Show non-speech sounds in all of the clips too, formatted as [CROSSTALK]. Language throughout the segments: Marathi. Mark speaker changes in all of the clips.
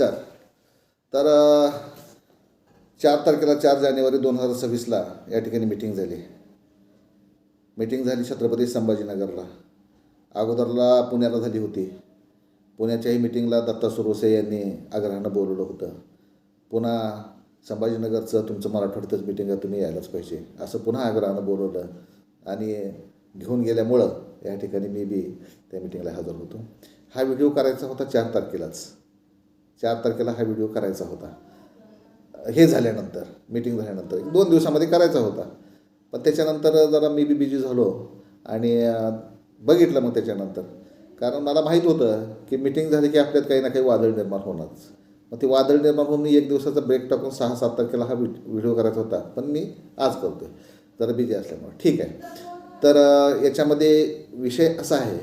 Speaker 1: नमस्कार. तर चार तारखेला चार जानेवारी दोन हजार सव्वीसला या ठिकाणी मिटिंग झाली. मिटिंग झाली छत्रपती संभाजीनगरला. अगोदरला पुण्याला झाली होती. पुण्याच्याही मिटिंगला दत्ता सुरवसे यांनी आग्रहानं बोलवलं होतं. पुन्हा संभाजीनगरचं तुमचं मराठवाड्यातच मिटिंग आहे तुम्ही यायलाच पाहिजे. असं पुन्हा आग्रहानं बोलवलं आणि घेऊन गेल्यामुळं या ठिकाणी मी बी त्या मिटिंगला हजर होतो. हा व्हिडिओ करायचा होता चार तारखेलाच. चार तारखेला हा व्हिडिओ करायचा होता. हे झाल्यानंतर मीटिंग झाल्यानंतर एक दोन दिवसामध्ये करायचा होता. पण त्याच्यानंतर जरा मी बी बिझी झालो आणि बघितलं मग त्याच्यानंतर. कारण मला माहीत होतं की मिटिंग झाली की आपल्यात काही ना काही वादळ निर्माण होणारच. मग ते वादळ निर्माण होऊन मी एक दिवसाचा ब्रेक टाकून सहा सात तारखेला हा व्हिडिओ करायचा होता. पण मी आज करतो आहे जरा बिझी असल्यामुळे. ठीक आहे. तर याच्यामध्ये विषय असा आहे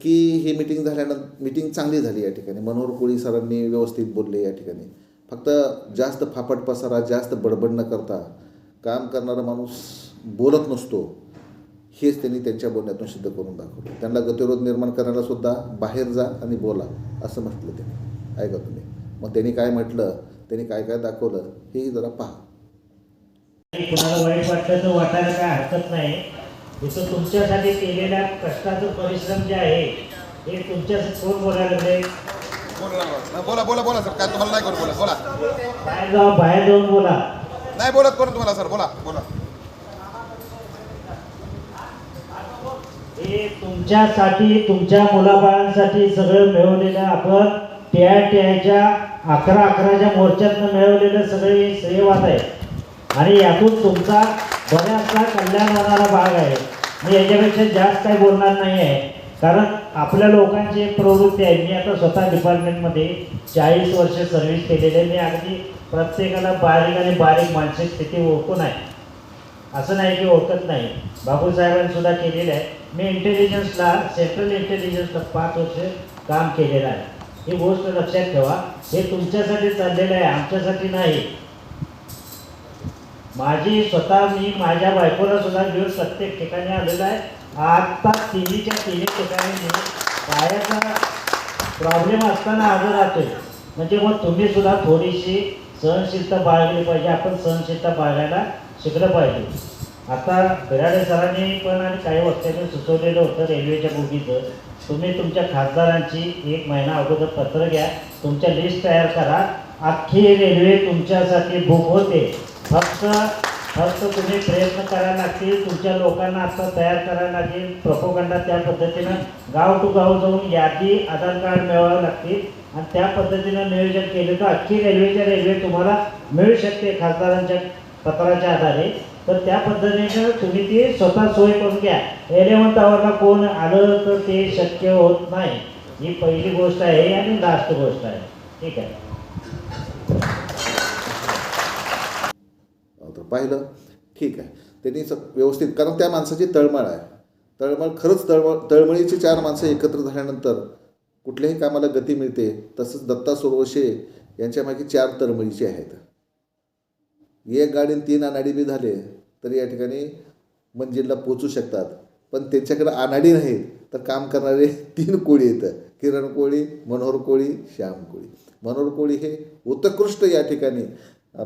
Speaker 1: की ही मिटिंग झाल्यानंतर मिटिंग चांगली झाली या ठिकाणी. मनोहर कोळी सरांनी व्यवस्थित बोलले या ठिकाणी. फक्त जास्त फापट पसारा जास्त बडबड न करता काम करणारा माणूस बोलत नसतो. हेच त्यांनी त्यांच्या बोलण्यातून सिद्ध करून दाखवलं. त्यांना गतिरोध निर्माण करायला सुद्धा बाहेर जा आणि बोला असं म्हटलं त्यांनी. ऐका तुम्ही. मग त्यांनी काय म्हटलं? त्यांनी काय काय दाखवलं? हेही जरा पहा.
Speaker 2: कुणाला वाईट वाटलं तर वाटायला काय हरकत नाही. इथं तुमच्यासाठी केलेल्या कष्टाचं परिश्रम जे आहे हे तुमच्यासाठी कोण बोलायला लागले?
Speaker 3: बोला बोला बोला बोला सर काय तुम्हाला नाही करू बोला बोला.
Speaker 2: बाहेर जाऊन बाहेर जाऊन बोला.
Speaker 3: नाही बोलत करू तुम्हाला सर बोला बोला.
Speaker 2: हे तुमच्यासाठी तुमच्या मुलाबाळांसाठी सगळं मिळवलेलं आपण त्या त्याच्या अकरा अकराच्या मोर्चातनं मिळवलेलं सगळे श्रेयवाद आहे. आणि यातून तुमचा बऱ्याचसा कल्याण होणारा भाग आहे. मी याच्यापेक्षा जास्त काही बोलणार नाही आहे कारण आपल्या लोकांची एक प्रवृत्ती आहे. मी आता स्वतः डिपार्टमेंटमध्ये चाळीस वर्ष सर्व्हिस केलेली आहे. मी अगदी प्रत्येकाला बारीक आणि बारीक मानसिक स्थिती ओळखून आहे. असं नाही की ओळखत नाही. बाबूसाहेबांनीसुद्धा केलेलं आहे. मी इंटेलिजन्सला सेंट्रल इंटेलिजन्सला पाच वर्ष काम केलेलं आहे. ही गोष्ट लक्षात ठेवा. हे तुमच्यासाठी चाललेलं आहे. आमच्यासाठी नाही. माझी स्वतः मी माझ्या बायकोला सुद्धा घेऊन प्रत्येक ठिकाणी आलेलो आहे. आत्ता तिन्हीच्या तिन्ही ठिकाणी मी पायाचा प्रॉब्लेम असताना हजर राहतोय. म्हणजे मग तुम्ही सुद्धा थोडीशी सहनशीलता बाळगली पाहिजे. आपण सहनशीलता बाळगायला शिकलं पाहिजे. आता बिराडे सरांनी पण आणि काही वक्त्यांनी सुचवलेलं होतं रेल्वेच्या बोगीचं. तुम्ही तुमच्या खासदारांची एक महिना अगोदर पत्र घ्या. तुमच्या लिस्ट तयार करा. अख्खी रेल्वे तुमच्यासाठी बुक होते. फक्त फक्त तुम्ही प्रयत्न करायला लागतील तुमच्या लोकांना आता तयार करायला लागेल प्रपोगंडा त्या पद्धतीनं गाव टू गाव जाऊन यादी आधार कार्ड मिळवावं लागतील. आणि त्या पद्धतीनं नियोजन केलं तर अख्खी रेल्वेच्या रेल्वे तुम्हाला मिळू शकते खासदारांच्या पत्राच्या आधारे. तर त्या पद्धतीनं तुम्ही ती स्वतः सोय करून घ्या. एलेवन टावरला कोण आलं तर ते शक्य होत नाही. ही पहिली गोष्ट आहे आणि लास्ट गोष्ट आहे. ठीक आहे.
Speaker 1: पाहिलं ठीक आहे. त्यांनी स व्यवस्थित कारण त्या माणसाची तळमळ आहे. तळमळ खरंच तळमळ तळमळीची चार माणसं एकत्र झाल्यानंतर कुठल्याही कामाला गती मिळते तसंच दत्ता सोरवशे यांच्या मागे चार तळमळीचे आहेत. एक गाडीन तीन अनाडी बी झाले तर या ठिकाणी मंजिलला पोचू शकतात. पण त्यांच्याकडे अनाडी नाहीत तर काम करणारे [LAUGHS] तीन कोळी येतं किरण कोळी मनोहर कोळी श्याम कोळी. मनोहर कोळी हे उत्कृष्ट या ठिकाणी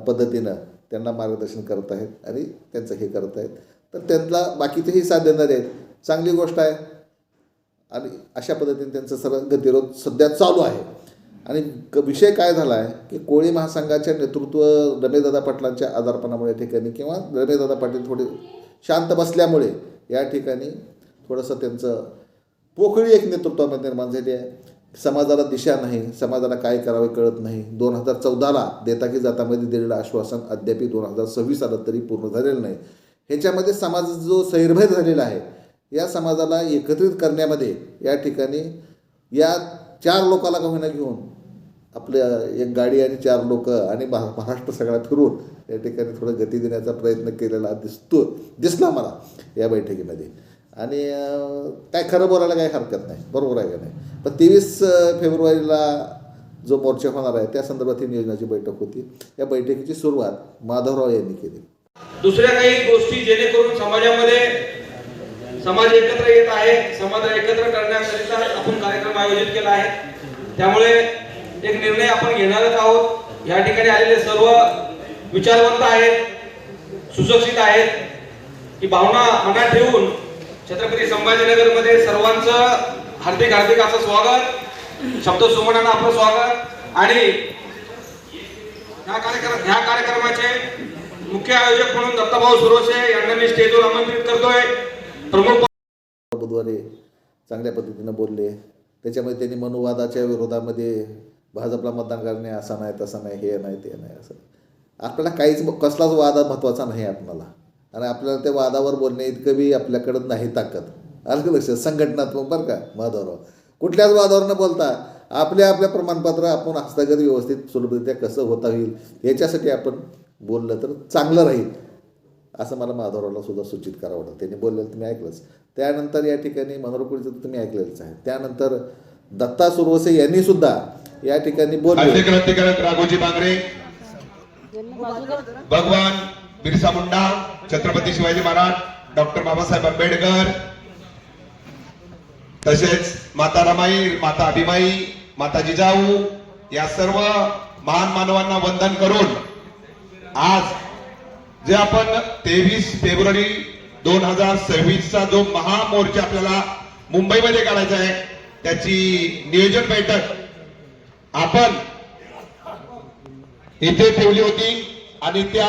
Speaker 1: पद्धतीनं त्यांना मार्गदर्शन करत आहेत आणि त्यांचं हे करत आहेत. तर त्यांना बाकीचेही साथ देणारे आहेत. चांगली गोष्ट आहे. आणि अशा पद्धतीने त्यांचं सर्व गतिरोध सध्या चालू आहे. आणि क विषय काय झाला आहे की कोळी महासंघाच्या नेतृत्व रमेशदादा पाटलांच्या आजारपणामुळे या ठिकाणी किंवा रमेशदादा पाटील थोडे शांत बसल्यामुळे या ठिकाणी थोडंसं त्यांचं पोकळी एक नेतृत्वामध्ये निर्माण झाली आहे. समाजाला दिशा नाही समाजाला काय करावे कळत नाही. दोन हजार चौदाला देता की जातामध्ये दिलेलं आश्वासन अद्याप दोन हजार सव्वीस आलं तरी पूर्ण झालेलं नाही. ह्याच्यामध्ये समाज जो सैरभैर झालेला आहे या समाजाला एकत्रित करण्यामध्ये या ठिकाणी या चार लोकाला का होईना घेऊन आपल्या एक गाडी आणि चार लोक आणि महा महाराष्ट्र सगळा फिरून या ठिकाणी थोडं गती देण्याचा प्रयत्न केलेला दिसतो दिसला मला या बैठकीमध्ये. आणि काय खरं बोलायला काही हरकत नाही. बरोबर आहे का नाही? पण तेवीस फेब्रुवारीला जो मोर्चा होणार आहे त्या संदर्भात ही नियोजनाची बैठक होती. या बैठकीची सुरुवात माधवराव यांनी केली.
Speaker 4: दुसऱ्या काही गोष्टी जेणेकरून समाजामध्ये समाज एकत्र येत आहे समाज एकत्र करण्याकरिता आपण कार्यक्रम आयोजित केला आहे. त्यामुळे एक निर्णय आपण घेणारच आहोत. या ठिकाणी आलेले सर्व विचारवंत आहेत सुशिक्षित आहेत. की भावना मनात ठेवून छत्रपती संभाजीनगरमध्ये सर्वांचं हार्दिक हार्दिक असं स्वागत. शब्द सुमनानं आपलं स्वागत. आणि ह्या कार्यक्रम ह्या कार्यक्रमाचे मुख्य आयोजक म्हणून दत्ताभाऊ सुरोशे यांना मी स्टेजवर आमंत्रित करतोय. प्रमुख
Speaker 1: बुधवारी चांगल्या पद्धतीनं बोलले. त्याच्यामध्ये त्यांनी मनुवादाच्या विरोधामध्ये भाजपला मतदान करणे असं नाही तसा नाही हे नाही ते नाही असं. आपल्याला काहीच कसलाच वाद महत्त्वाचा नाही आपणाला आणि आपल्याला त्या वादावर बोलणे इतकं बी आपल्याकडं नाही ताकद. आलं का लक्षात? संघटनात्मक बरं का? वादावर. कुठल्याच वादावर न बोलता आपल्या आपल्या प्रमाणपत्र आपण हस्तगत व्यवस्थित सुलभरित्या कसं होता होईल याच्यासाठी आपण बोललं तर चांगलं राहील असं मला माधवरावला सुद्धा सूचित करावं वाटतं त्यांनी बोललेलं तुम्ही ऐकलंच. त्यानंतर या ठिकाणी मनोरपुरीचं तर तुम्ही ऐकलेलंच आहे. त्यानंतर दत्ता सुरवसे यांनी सुद्धा या ठिकाणी बोलले.
Speaker 3: राज्य क्रांतिकारक राघोजी बांगरे. भगवान बिरसा मुंडा छत्रपती शिवाजी महाराज डॉक्टर बाबासाहेब आंबेडकर तसेच माता रमाई माता अभिमाई माता जिजाऊ या सर्व महान मानवांना वंदन करून आज जे आपण तेवीस फेब्रुवारी दोन हजार सव्वीसचा जो महामोर्चा आपल्याला मुंबईमध्ये काढायचा आहे त्याची नियोजन बैठक आपण इथे ठेवली होती. आणि त्या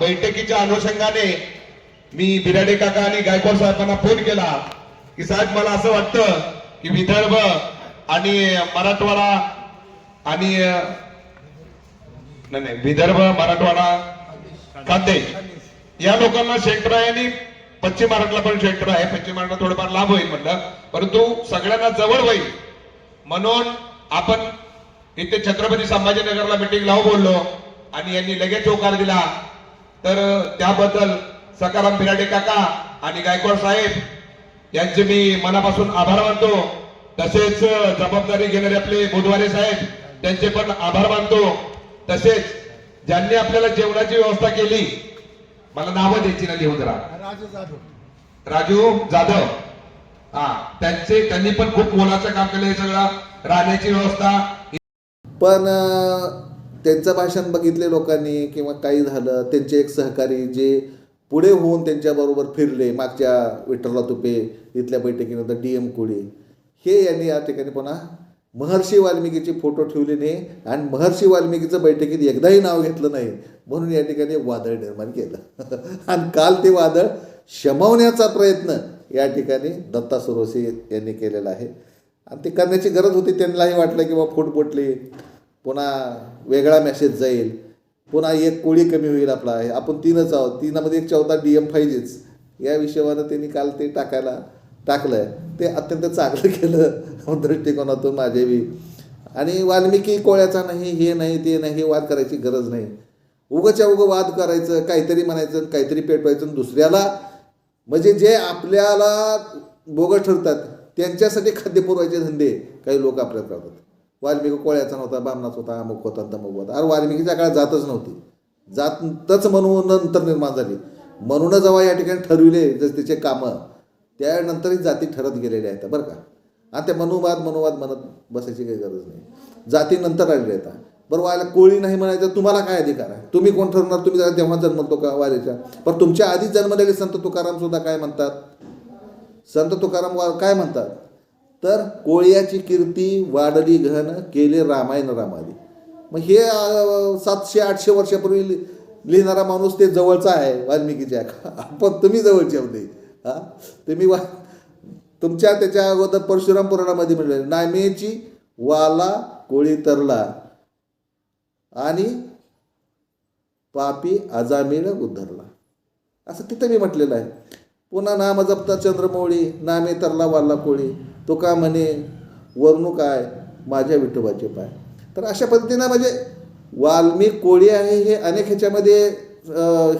Speaker 3: बैठकीच्या अनुषंगाने मी बिराडे काका आणि गायकवाड साहेबांना फोन केला की साहेब मला असं वाटतं की विदर्भ आणि मराठवाडा आणि नाही नाही, विदर्भ मराठवाडा खाते या लोकांना क्षेत्र आहे आणि पश्चिम महाराष्ट्राला पण क्षेत्र आहे. पश्चिम महाराष्ट्र थोडंफार लाभ होईल म्हटलं. परंतु सगळ्यांना जवळ होईल. म्हणून आपण इथे छत्रपती संभाजीनगरला मिटिंग लावू बोललो. आणि यांनी लगेच होकार दिला. तर त्याबद्दल सकाराम बिराडे काका आणि गायकवाड साहेब यांचे मी मनापासून आभार मानतो. तसेच जबाबदारी घेणारे आपले बुधवारे साहेब त्यांचे पण आभार मानतो. तसेच ज्यांनी आपल्याला जेवणाची व्यवस्था केली मला नावं द्यायची ना लिहून जरा. राजू जाधव. हा त्यांचे त्यांनी पण खूप मोलाचं काम केलं हे सगळं. राहण्याची व्यवस्था.
Speaker 1: पण त्यांचं भाषण बघितले लोकांनी किंवा काही झालं त्यांचे एक सहकारी जे पुढे होऊन त्यांच्याबरोबर फिरले मागच्या विठ्ठलराव तुपे इथल्या बैठकीनंतर डी एम कोळी हे यांनी या ठिकाणी पुन्हा महर्षी वाल्मिकीचे फोटो ठेवले नाही आणि महर्षी वाल्मिकीचं बैठकीत एकदाही नाव घेतलं नाही म्हणून या ठिकाणी वादळ निर्माण केलं. [LAUGHS] आणि काल ते वादळ शमवण्याचा प्रयत्न या ठिकाणी दत्ता सुरोसे यांनी केलेला आहे. आणि ते करण्याची गरज होती त्यांनाही वाटलं की बा फूट पोटली पुन्हा वेगळा मेसेज जाईल. पुन्हा एक कोळी कमी होईल आपला. आपण तीनच आहोत. तीनामध्ये एक चौथा डी एम पाहिजेच. या विषयावर त्यांनी काल ते टाकायला टाकलं आहे ते अत्यंत चांगलं [LAUGHS] केलं [LAUGHS] दृष्टिकोनातून माझे बी आणि वाल्मिकी कोळ्याचा नाही हे नाही ते नाही हे वाद करायची गरज नाही. उगच्या उगं वाद करायचं काहीतरी म्हणायचं काहीतरी पेटवायचं आणि दुसऱ्याला म्हणजे जे आपल्याला बोगं ठरतात त्यांच्यासाठी खाद्य पुरवायचे धंदे काही लोक आपल्याला करतात. वाल्मिकी कोळ्याचा नव्हता बामणाचा होता अमुक होता तमुक होता. अरे वाल्मिकीच्या काळात जातच नव्हती. जातच म्हणून नंतर निर्माण झाली. म्हणूनच जेव्हा या ठिकाणी ठरविले जर तिचे कामं त्यानंतरही जाती ठरत गेलेल्या आहेत बरं का? आणि त्या मनुवाद मनुवाद म्हणत बसायची काही गरज नाही. जाती नंतर आलेल्या आहेत. बरं व्हायला कोळी नाही म्हणायचं तुम्हाला काय अधिकार आहे? तुम्ही कोण ठरवणार? तुम्ही जरा तेव्हा जन्मतो का वाल्याच्या पण तुमच्या आधीच जन्मलेले संत तुकाराम सुद्धा काय म्हणतात? संत तुकाराम वा काय म्हणतात? तर कोळ्याची कीर्ती वाढली घन केले रामायण रामाली. मग हे सातशे आठशे वर्षापूर्वी लि- लिहिणारा माणूस ते जवळचा आहे वाल्मिकीच्या. पण तुम्ही जवळचे होते. हा? तुम्ही वा तुमच्या त्याच्या अगोदर परशुराम पुराणामध्ये म्हटलं नामेची वाला कोळी तरला आणि पापी अजामीळ उद्धरला असं तिथं मी म्हटलेलं आहे. पुन्हा नाम जपता चंद्रमौळी नामे तरला वाल्ला कोळी. तो का म्हणे वरणू काय? माझ्या विठोबाचे पाय. तर अशा पद्धतीनं म्हणजे वाल्मिक कोळी आहे हे अनेक ह्याच्यामध्ये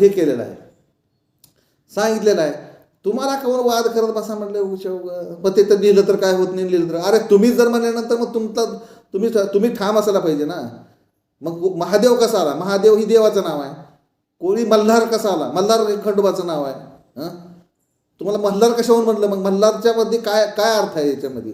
Speaker 1: हे केलेलं आहे. सांगितलेलं आहे. तुम्हाला कोण वाद करत बसा म्हणलं मग ते तर लिहिलं तर काय होत नाही लिहिलं तर. अरे तुम्हीच जर म्हणल्यानंतर मग तुमचा तुम्ही तुम्ही ठाम असायला पाहिजे ना. मग महादेव कसा आला? महादेव ही देवाचं नाव आहे. कोळी मल्हार कसा आला? मल्हार हे खंडोबाचं नाव आहे. हां? तुम्हाला मल्हार कशाहून म्हटलं? मग मल्हारच्या मध्ये काय काय अर्थ आहे याच्यामध्ये?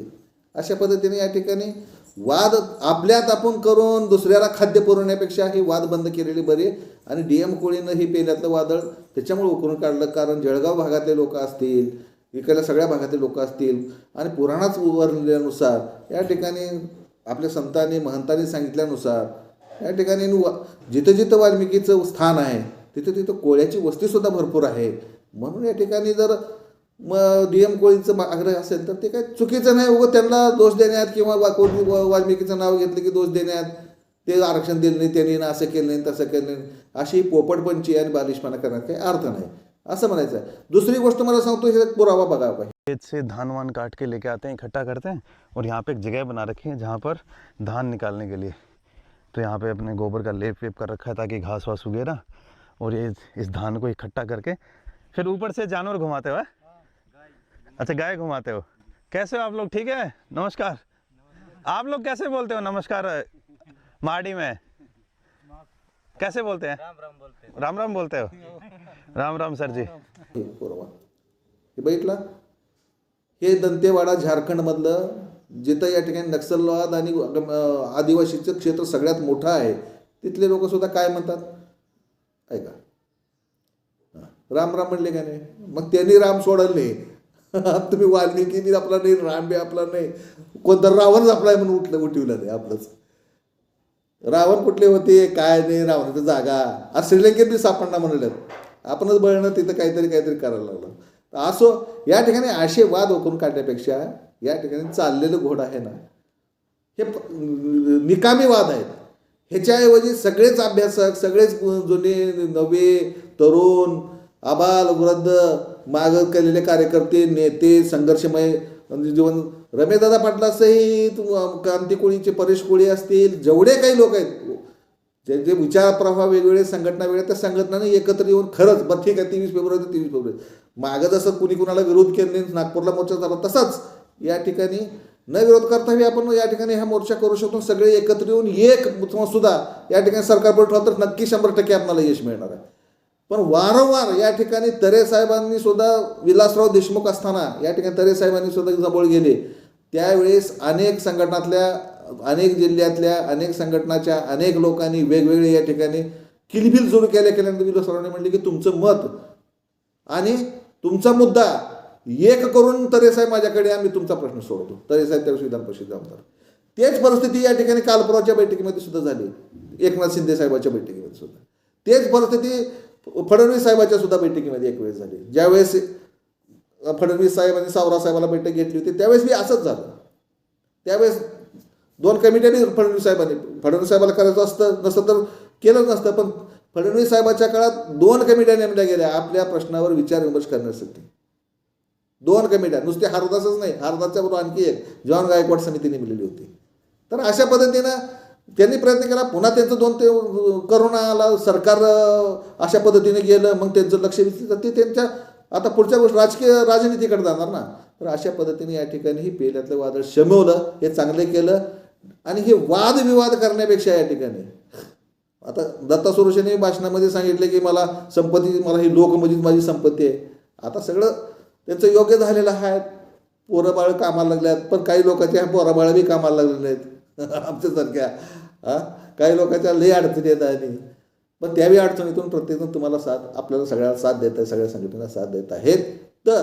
Speaker 1: अशा पद्धतीने या ठिकाणी वाद आपल्यात आपण करून दुसऱ्याला खाद्य पुरवण्यापेक्षा ही वाद बंद केलेली बरी आणि डी एम कोळीनं हे पेल्यातलं वादळ त्याच्यामुळे उकरून काढलं कारण जळगाव भागातले लोक असतील इकडल्या सगळ्या भागातले लोक असतील आणि पुराणाच उभारलेल्यानुसार या ठिकाणी आपल्या संतांनी महंतांनी सांगितल्यानुसार या ठिकाणी वा- जिथं जिथं वाल्मिकीचं स्थान आहे तिथं तिथं कोळ्याची वस्तीसुद्धा भरपूर आहे. म्हणून या ठिकाणी जर मग डी एम कोळीचं आग्रह असेल तर ते काय चुकीचं नाही. उगं त्यांना दोष देण्यात किंवा वा- कोणी वाल्मिकीचं नाव घेतलं की दोष देण्यात ते आरक्षण दिलं नाही त्यांनी ना असं केलं नाही तसं केलं नाही. अशी पोपटपंची आणि बालिशपणा करण्यात काही अर्थ नाही. असं म्हणायचं आहे. दुसरी गोष्ट मला सांगतो हे पुरावा बघा पाहिजे
Speaker 5: खेत से धान वान काट के लेके आते हैं इकट्ठा करते हैं और यहाँ पे एक जगह बना रखी है जहाँ पर धान निकालने के लिए। तो यहाँ पे अपने गोबर का लेप वेप कर रखा है ताकि घास वास उगे ना। और ये इस धान को इकट्ठा करके फिर ऊपर से जानवर घुमाते हो हैं? अच्छा गाय घुमाते हो। कैसे हो आप लोग? ठीक है? नमस्कार। आप लोग कैसे बोलते हो? नमस्कार माड़ी में। कैसे बोलते हैं? राम राम बोलते हो। राम राम सर जी।
Speaker 1: बघितला हे दंतेवाडा झारखंडमधलं जिथं या ठिकाणी नक्षलवाद आणि आदिवासीचं क्षेत्र सगळ्यात मोठं आहे तिथले लोक सुद्धा काय म्हणतात? ऐका. राम राम म्हणले का नाही? मग त्यांनी राम सोडले नाही [LAUGHS] तुम्ही वाल्मिकी आपला नाही राम बी आपला नाही. कोणता रावणच आपला म्हणून उठलं उठवलं नाही आपलंच. रावण कुठले होते काय नाही रावणाची जागा. आज श्रीलंकेत बी सापडणार म्हणलं आपणच बळणं तिथं काहीतरी काहीतरी करायला लागलं. तर असो या ठिकाणी असे वाद ओकून काढण्यापेक्षा या ठिकाणी चाललेलं घोड आहे ना हे निकामी वाद आहेत. ह्याच्याऐवजी सगळेच अभ्यासक सगळेच जुने नवे तरुण आबाल वृद्ध माग केलेले कार्यकर्ते नेते संघर्षमय म्हणजे जीवन. रमेशदादा पाटला सहित क्रांती कोळीचे परेश कोळी असतील जेवढे काही लोक आहेत ज्यांचे विचार प्रवाह वेगवेगळे संघटना वेगळ्या त्या संघटनाने एकत्र येऊन खरंच बरं ठीक आहे तेवीस फेब्रुवारी ते तेवीस फेब्रुवारी. मागं जसं कुणी कुणाला विरोध केले नाही, नागपूरला मोर्चा झाला तसाच या ठिकाणी न विरोध करताही आपण या ठिकाणी हा मोर्चा करू शकतो. सगळे एकत्र येऊन एक सुद्धा या ठिकाणी सरकारपुढे ठेवलं तर नक्की शंभर टक्के आपल्याला यश मिळणार आहे. पण वारंवार या ठिकाणी तरे साहेबांनी सुद्धा विलासराव देशमुख असताना या ठिकाणी तरे साहेबांनी सुद्धा जवळ गेले. त्यावेळेस अनेक संघटनातल्या अनेक जिल्ह्यातल्या अनेक संघटनाच्या अनेक लोकांनी वेगवेगळे या ठिकाणी किलबिल जोड केल्या केल्यानंतर विलासरावने म्हणले की तुमचं मत आणि तुमचा मुद्दा एक करून तरेसाहेब माझ्याकडे आम्ही तुमचा प्रश्न सोडवतो. तरेसाहेब त्यावेळेस विधान परिषद आमदार तेच परिस्थिती या ठिकाणी कालपुराच्या बैठकीमध्ये सुद्धा झाली. एकनाथ शिंदे साहेबाच्या बैठकीमध्ये सुद्धा. तेच परिस्थिती फडणवीस साहेबाच्या सुद्धा बैठकीमध्ये एक वेळेस झाली. ज्यावेळेस फडणवीस साहेब आणि सावरा साहेबाला बैठक घेतली होती त्यावेळेस बी असंच झालं. त्यावेळेस दोन कमिट्या बी फडणवीस साहेबांनी फडणवीस साहेबाला करायचं असतं नसतं तर केलंच नसतं पण फडणवीस साहेबाच्या काळात दोन कमिट्या नेमल्या गेल्या आपल्या प्रश्नावर विचार विमर्श करण्यासाठी. दोन कमिट्या नुसते हारदासच नाही हारदासच्या बरोबर आणखी एक जॉन गायकवाड समिती नेमलेली होती. तर अशा पद्धतीनं त्यांनी प्रयत्न केला. पुन्हा त्यांचं दोन ते करोना आला सरकार अशा पद्धतीने गेलं मग त्यांचं लक्ष तर ते त्यांच्या आता पुढच्या गोष्ट राजकीय राजनीतीकडे जाणार ना. तर अशा पद्धतीने या ठिकाणी ही पेल्यातलं वादळ शमवलं हे चांगलं केलं. आणि हे वादविवाद करण्यापेक्षा या ठिकाणी आता दत्ता सुरेशांनी भाषणामध्ये सांगितले की मला संपत्ती मला ही लोकमजीत माझी संपत्ती आहे. आता सगळं त्यांचं योग्य झालेलं आहे. पोरं बाळ कामाला लागल्यात पण काही लोकांच्या पोराबाळ बी कामाला लागलेले आहेत. [LAUGHS] आमच्यासारख्या हा? काही लोकांच्या लई अडचणी येत आहे पण त्यावेळी अडचणीतून प्रत्येकजण तुम्हाला साथ आपल्याला सगळ्याला साथ देत आहे सगळ्या संघटना साथ देत आहेत. तर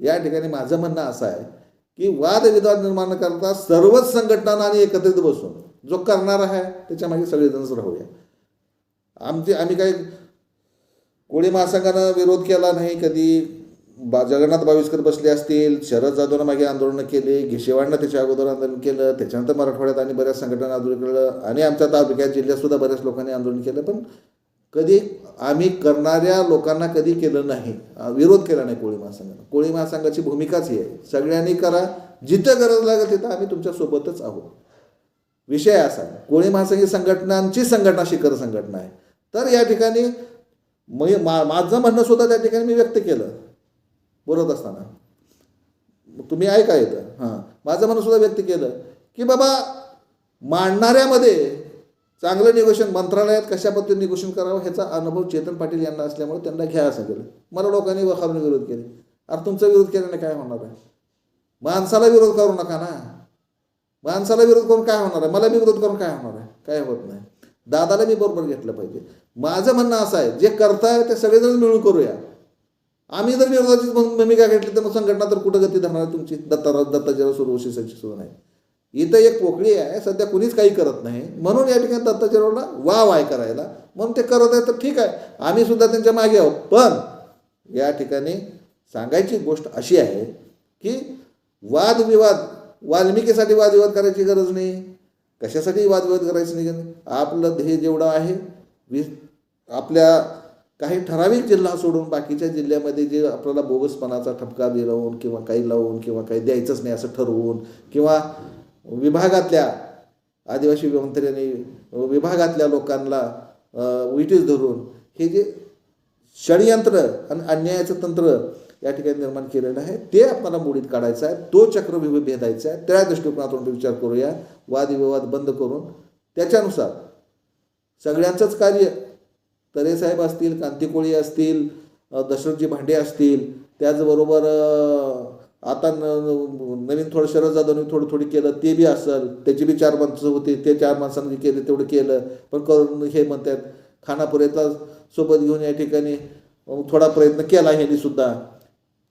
Speaker 1: या ठिकाणी माझं म्हणणं असं आहे की वादविवाद निर्माण करता सर्वच संघटनांनी एकत्रित बसून जो करणार आहे त्याच्यामागे सगळेजणच राहूया. आमचे आम्ही काही कोळी महासंघानं विरोध केला नाही कधी बा जगन्नाथ बावीसकर बसले असतील शरद जाधवनं मागे आंदोलनं केले घिशेवाडनं त्याच्या अगोदर आंदोलन केलं त्याच्यानंतर मराठवाड्यात आणि बऱ्याच संघटना आंदोलन केलं आणि आमच्या तालुक्यात जिल्ह्यातसुद्धा बऱ्याच लोकांनी आंदोलन केलं पण कधी आम्ही करणाऱ्या लोकांना कधी केलं नाही विरोध केला नाही कोळी महासंघानं. कोळी महासंघाची भूमिकाच ही आहे. सगळ्यांनी करा जिथं गरज लागेल तिथं आम्ही तुमच्यासोबतच आहोत. विषय असा कोळी महासंघी संघटनांची संघटना शिखर संघटना आहे. तर या ठिकाणी मी मा माझं म्हणणं सुद्धा त्या ठिकाणी मी व्यक्त केलं. बोलत असताना. तुम्ही ऐका येतं हां. माझं म्हणून सुद्धा व्यक्त केलं की बाबा मांडणाऱ्यामध्ये चांगलं निगोशन मंत्रालयात कशा पद्धतीने निगोशन करावं ह्याचा अनुभव चेतन पाटील यांना असल्यामुळे त्यांना घ्या असं केलं. मला लोकांनी वखारून विरोध केले. अरे तुमचा विरोध केल्याने काय होणार आहे? माणसाला विरोध करू नका ना. माणसाला विरोध करून काय होणार आहे? मला मी विरोध करून काय होणार आहे? काय होत नाही. दादाला मी बरोबर घेतलं पाहिजे. माझं म्हणणं असं आहे जे करताय ते सगळेजण मिळून करूया. आम्ही जर विरोधाची भूमिका घेतली तर मग संघटना तर कुठं गती धरणार तुमची? दत्ता दत्ताजीराव सुरवशी सुद्धा नाही. इथं एक पोकळी आहे सध्या कुणीच काही करत नाही. म्हणून या ठिकाणी दत्ताजीरावला वाव आहे करायला. म्हणून ते करत आहे तर ठीक आहे. आम्ही सुद्धा त्यांच्या मागे आहोत. पण या ठिकाणी सांगायची गोष्ट अशी आहे की वादविवाद वाल्मिकीसाठी वादविवाद करायची गरज नाही. कशासाठी वादविवाद करायचं नाही? आपलं ध्येय जेवढं आहे वि आपल्या काही ठराविक जिल्हा सोडून बाकीच्या जिल्ह्यामध्ये जे आपल्याला बोगसपणाचा ठपका दिलावून किंवा काही लावून किंवा काही द्यायचंच नाही असं ठरवून किंवा विभागातल्या आदिवासी मंत्र्यांनी विभागातल्या लोकांना विटीस धरून हे जे षडयंत्र आणि अन्यायाचं तंत्र या ठिकाणी निर्माण केलेलं आहे ते आपल्याला मोडीत काढायचं आहे तो चक्रव्यूह भेदायचा आहे त्या दृष्टिकोनातून विचार करूया वादविवाद बंद करून त्याच्यानुसार सगळ्यांचंच कार्य तरेसाहेब असतील कांतिकोळी असतील दशरथजी भांडे असतील त्याचबरोबर आता न नवीन थोडं शरद जाधवने थोडं थोडी केलं ते बी असेल त्याची बी चार माणसं होती ते चार माणसांनी केलं केले तेवढं केलं पण करून हे म्हणतात खानापुरेचा सोबत घेऊन या ठिकाणी थोडा प्रयत्न केला ह्यांनी सुद्धा.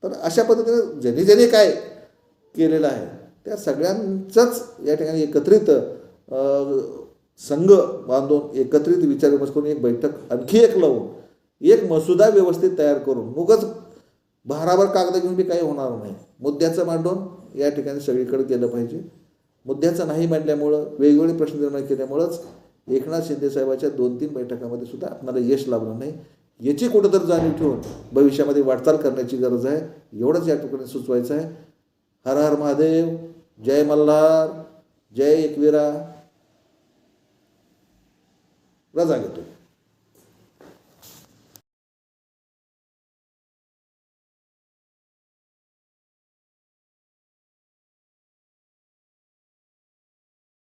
Speaker 1: तर अशा पद्धतीने ज्यांनी ज्यांनी काय केलेलं आहे त्या सगळ्यांचंच या ठिकाणी एकत्रित संघ बांधून एकत्रित विचार विमर्श करून एक बैठक आणखी एक लावून एक मसुदा व्यवस्थित तयार करून मगच भाराभर कागद घेऊन बी काही होणार नाही. मुद्द्याचं मांडून या ठिकाणी सगळीकडे गेलं पाहिजे. मुद्द्याचं नाही मांडल्यामुळं वेगवेगळे प्रश्न निर्माण केल्यामुळंच एकनाथ शिंदे साहेबाच्या दोन तीन बैठकामध्ये सुद्धा आपल्याला यश लाभलं नाही. याची कुठंतरी जाणीव ठेवून भविष्यामध्ये वाटचाल करण्याची गरज आहे. एवढंच या ठिकाणी सुचवायचं आहे. हर हर महादेव जय मल्हार जय एकविरा. रजा घेतो